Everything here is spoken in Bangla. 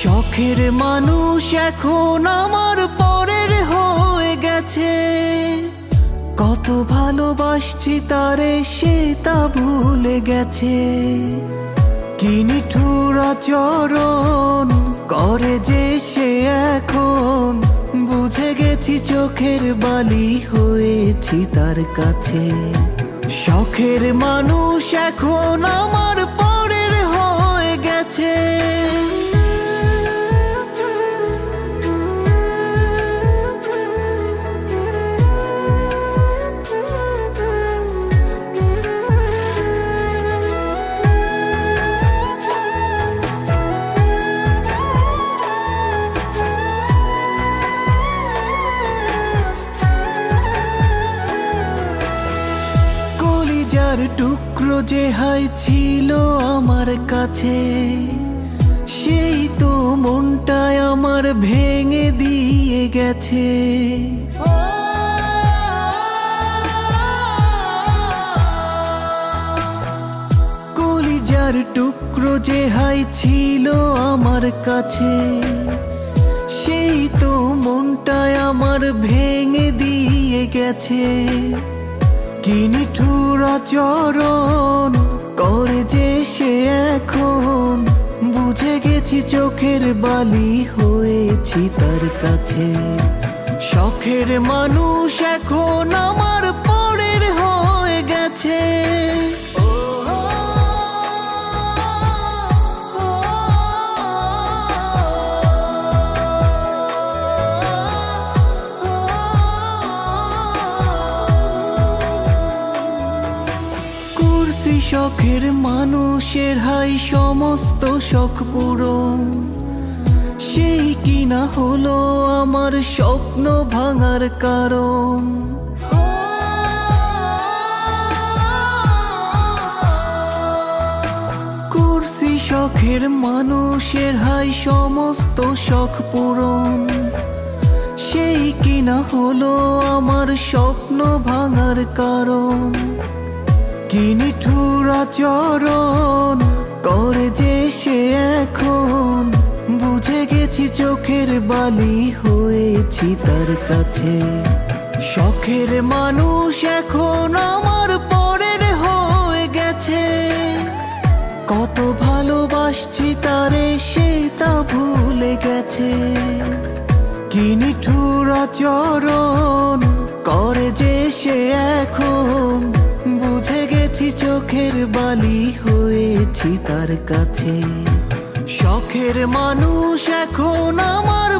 শখের মানুষ এখন আমার পরের হয়ে গেছে। কত ভালোবাসছি তারে সে তা ভুলে গেছে। কিনি ঠুরা চরণ করে যে সে এখন। বুঝে গেছি চোখের বালি হয়েছি তার কাছে। শখের মানুষ এখন আমার পরের হয়ে গেছে। কলিজার টুকরো যে হাই ছিল আমার কাছে, সেই তো মনটায় আমার ভেঙে দিয়ে গেছে। কলিজার টুকরো যে হাই ছিল আমার কাছে, সেই তো মনটায় আমার ভেঙে দিয়ে গেছে। কিনি ঠুরা চরণ করে যে সে এখন। বুঝে গেছি চোখের বালি হয়েছি তার কাছে। শখের মানুষ এখন আমার পরের হয়ে গেছে। শখের মানুষের হাই সমস্ত শখ পূরণ। সেই কিনা হলো আমার স্বপ্ন ভাঙার কারণ। শখের মানুষের হাই সমস্ত শখ পূরণ। সেই কিনা হলো আমার স্বপ্ন ভাঙার কারণ। কিনি ঠুরা চরণ করে যে সে এখন। বুঝে গেছি চোখের বালি হয়েছি তার কাছে। শখের মানুষ এখন আমার পরের হয়ে গেছে। কত ভালোবাসছি তারে সে তা ভুলে গেছে। কিনি ঠুরা চরণ করে যে সে এখন। চোখের বালি হয়েছি তার কাছে। শখের মানুষ এখন আমার